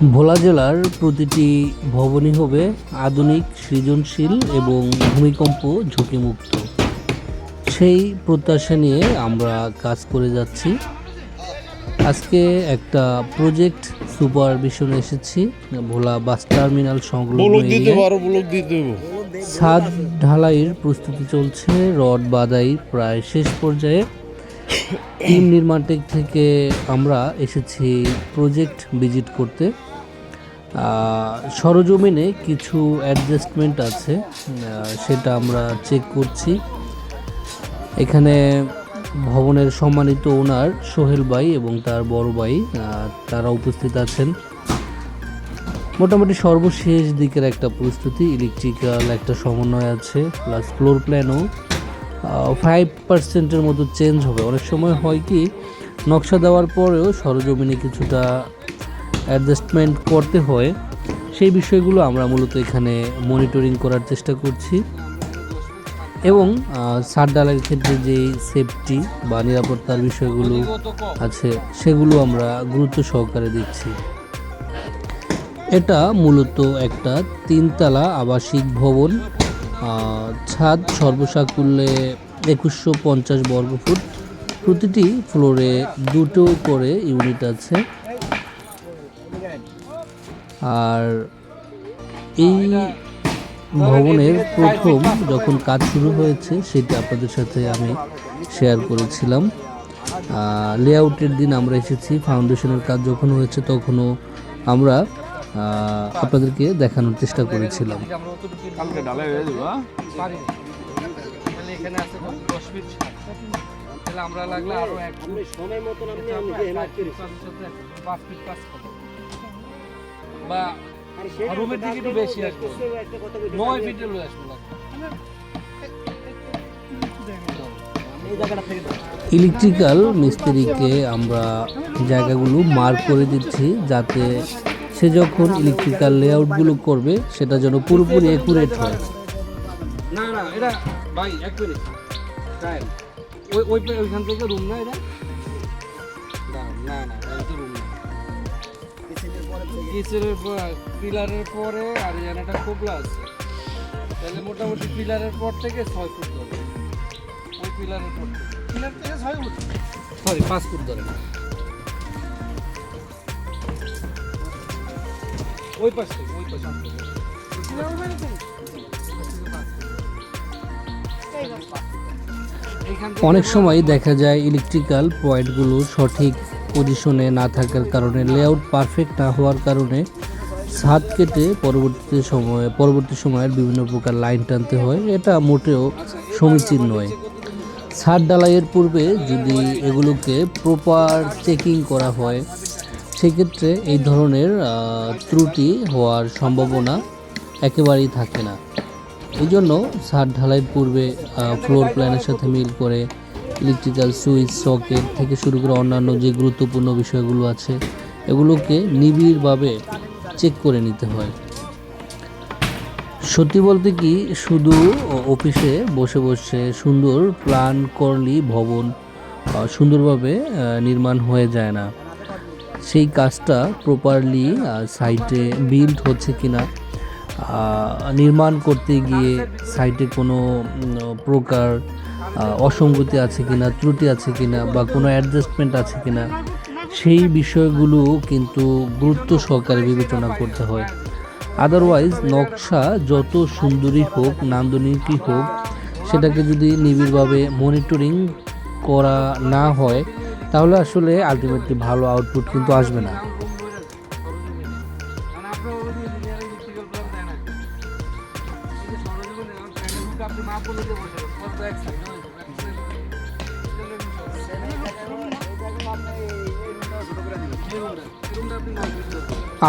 ভোলা জেলার প্রতিটি ভবনই হবে আধুনিক সৃজনশীল এবং ভূমিকম্প ঝুঁকিমুক্ত। সেই প্রত্যাশা নিয়ে আমরা কাজ করে যাচ্ছি। আজকে একটা প্রজেক্ট সুপারভিশনে এসেছি ভোলা বাস টার্মিনাল সংলগ্ন ছাদ ঢালাইয়ের প্রস্তুতি চলছে রড বাদাই প্রায় শেষ পর্যায়ে। টিম নির্মাণ থেকে আমরা এসেছি প্রজেক্ট ভিজিট করতে। সরজমিনে কিছু অ্যাডজাস্টমেন্ট আছে সেটা আমরা চেক করছি। এখানে ভবনের সম্মানিত ওনার সোহেল ভাই এবং তার বড় ভাই তারা উপস্থিত আছেন। মোটামুটি সর্বশেষ দিকের একটা প্রস্তুতি ইলেকট্রিক্যাল একটা সমন্বয় আছে প্লাস ফ্লোর প্ল্যানও ফাইভ পার্সেন্টের মতো চেঞ্জ হবে। অনেক সময় হয় কি, নকশা দেওয়ার পরেও সরজমিনে কিছুটা অ্যাডজাস্টমেন্ট করতে হয়, সেই বিষয়গুলো আমরা মূলত এখানে মনিটরিং করার চেষ্টা করছি। এবং সার ডালের ক্ষেত্রে যে সেফটি বা নিরাপত্তার বিষয়গুলো আছে, সেগুলো আমরা গুরুত্ব সহকারে দিচ্ছি। এটা মূলত একটা তিনতলা আবাসিক ভবন ছাদ সর্বসাকুল্যে একুশশো পঞ্চাশ বর্গফুট প্রতিটি ফ্লোরে দুটো করে ইউনিট আছে। আর এই ভবনের প্রথম যখন কাজ শুরু হয়েছে সেটা আপনাদের সাথে আমি শেয়ার করেছিলাম। লেআউটের দিন আমরা এসেছি ফাউন্ডেশনের কাজ যখন হয়েছে তখনও আমরা আপনাদেরকে দেখানোর চেষ্টা করেছিলাম। আমরা লাগলে আরও এক ফুট। এটা আমরা পাঁচ ফিট, পাঁচ বা রুমের দিকে একটু বেশি আসবে। নয় ফিটে লয়ে আসব ইলেকট্রিক্যাল মিস্ত্রিকে আমরা জায়গাগুলো মার্ক করে দিচ্ছি যাতে সে যখন ইলেকট্রিক্যাল লেআউটগুলো করবে সেটা যেন পুরোপুরি একুরেট হয়। না না এটা ভাই এক মিনিট ওই ওই ওইখান থেকে রুম না এটা? না না কিচেনের পিলারের পরে আর এখানে একটা খোপলা আছে। তাহলে মোটামুটি পিলারের পর থেকে ছয় ফুট ধরে। ওই পিলারের পর থেকে। পিলার থেকে ছয় ফুট? সরি পাঁচ ফুট ধরে। ওই পাশ থেকে ওই পাশ অনেক সময় দেখা যায় ইলেকট্রিক্যাল পয়েন্টগুলো সঠিক পজিশনে না থাকার কারণে লেআউট পারফেক্ট না হওয়ার কারণে ছাদ কেটে পরবর্তী সময়ে, পরবর্তী সময়ের বিভিন্ন প্রকার লাইন টানতে হয়। এটা মোটেও সমীচীন নয়। ছাদ ডালাইয়ের পূর্বে যদি এগুলোকে প্রপার চেকিং করা হয়, সেক্ষেত্রে এই ধরনের ত্রুটি হওয়ার সম্ভাবনা একেবারেই থাকে না। এই জন্য ছাদ ঢালাইয়ের পূর্বে ফ্লোর প্ল্যানের সাথে মিল করে ইলেকট্রিক্যাল সুইচ সকেট থেকে শুরু করে অন্যান্য যে গুরুত্বপূর্ণ বিষয়গুলো আছে এগুলোকে নিবিড়ভাবে চেক করে নিতে হয়। সত্যি বলতে কি শুধু অফিসে বসে বসে সুন্দর প্ল্যান করলি ভবন সুন্দরভাবে নির্মাণ হয়ে যায় না। সেই কাজটা প্রপারলি সাইটে বিল্ড হচ্ছে কিনা আহ, নির্মাণ করতে গিয়ে সাইটে কোনো প্রকার অসঙ্গতি আছে কিনা, ত্রুটি আছে কিনা, বা কোনো অ্যাডজাস্টমেন্ট আছে কিনা, সেই বিষয়গুলো কিন্তু গুরুত্ব সহকারে বিবেচনা করতে হয়। আদারওয়াইজ নকশা যত সুন্দরী হোক, নান্দনিকই হোক, সেটাকে যদি নিবিড়ভাবে মনিটরিং করা না হয়, তাহলে আসলে আলটিমেটলি ভালো আউটপুট কিন্তু আসবে না।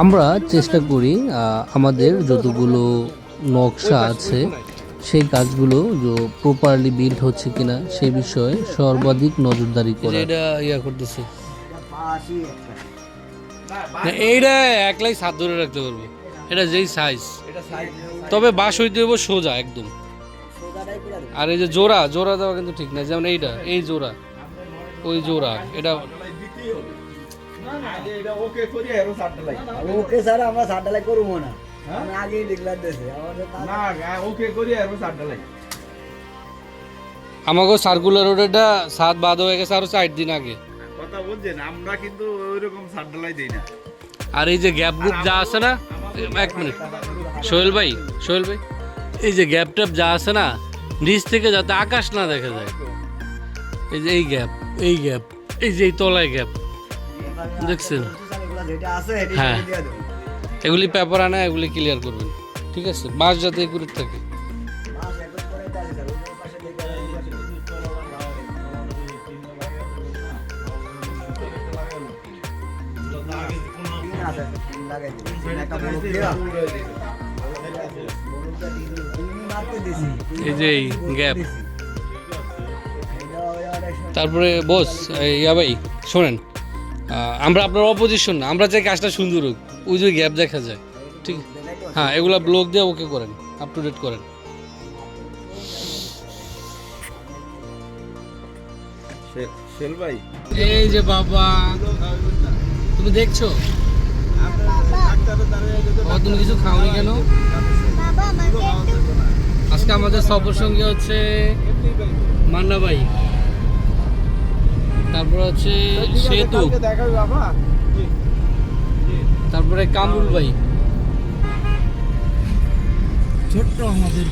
আমরা চেষ্টা করি আমাদের যতগুলো নকশা আছে, সেই কাজগুলো যে প্রপারলি বিল্ড হচ্ছে কিনা সেই বিষয়ে সর্বাধিক নজরদারি করা। এটা ইয়া করতেছে। এইটা একলাই সাত ধরে রাখতে পারব। এটা যেই সাইজ তবে বাস হইতে হইব সোজা, একদম। আর এই যে জোড়া জোড়া দেওয়া কিন্তু ঠিক না, যেমন এইটা, এই জোড়া, ওই জোড়া, এটা ওকে সাতটা স্যার আমরা সাত ডালাই করব না। আমি আগেই ডিক্লার দিয়েছি ওকে করি এরো সাতটা আমাকে সার্কুলার রোডেরটা সাত বাদ হয়ে গেছে আরও চার দিন আগে। কথা বলছেন আমরা কিন্তু ওইরকম সাতটা দিই না। আর এই যে গ্যাপ গ্রুপ যা আছে না এক মিনিট। সোহেল ভাই সোহেল ভাই এই যে গ্যাপ ট্যাপ যা আছে না নিচ থেকে যাতে আকাশ না দেখা যায়। এই যে এই গ্যাপ এই গ্যাপ এই যে এই তলায় গ্যাপ দেখছেন? এগুলো এটি হ্যাঁ। এগুলি পেপার আনা এগুলি ক্লিয়ার করবেন ঠিক আছে বাস যাতে একুরেট থাকে। এই যে গ্যাপ তারপরে বস এই ইয়া ভাই শোনেন আমরা আপনার অপোজিশন না আমরা চাই কাজটা সুন্দর হোক ওই যে গ্যাপ দেখা যায় ঠিক। হ্যাঁ এগুলো ব্লক দিয়ে ওকে করেন আপ টু ডেট করেন। ভাই? এই যে বাবা তুমি দেখছ? বাবা তুমি কিছু খাওনি কেন? আজকে আমাদের সফর সঙ্গে হচ্ছে মান্না ভাই। তারপর হচ্ছে সেতু। দেখাবি তারপরে কামরুল ভাই। ছোট্ট আমাদের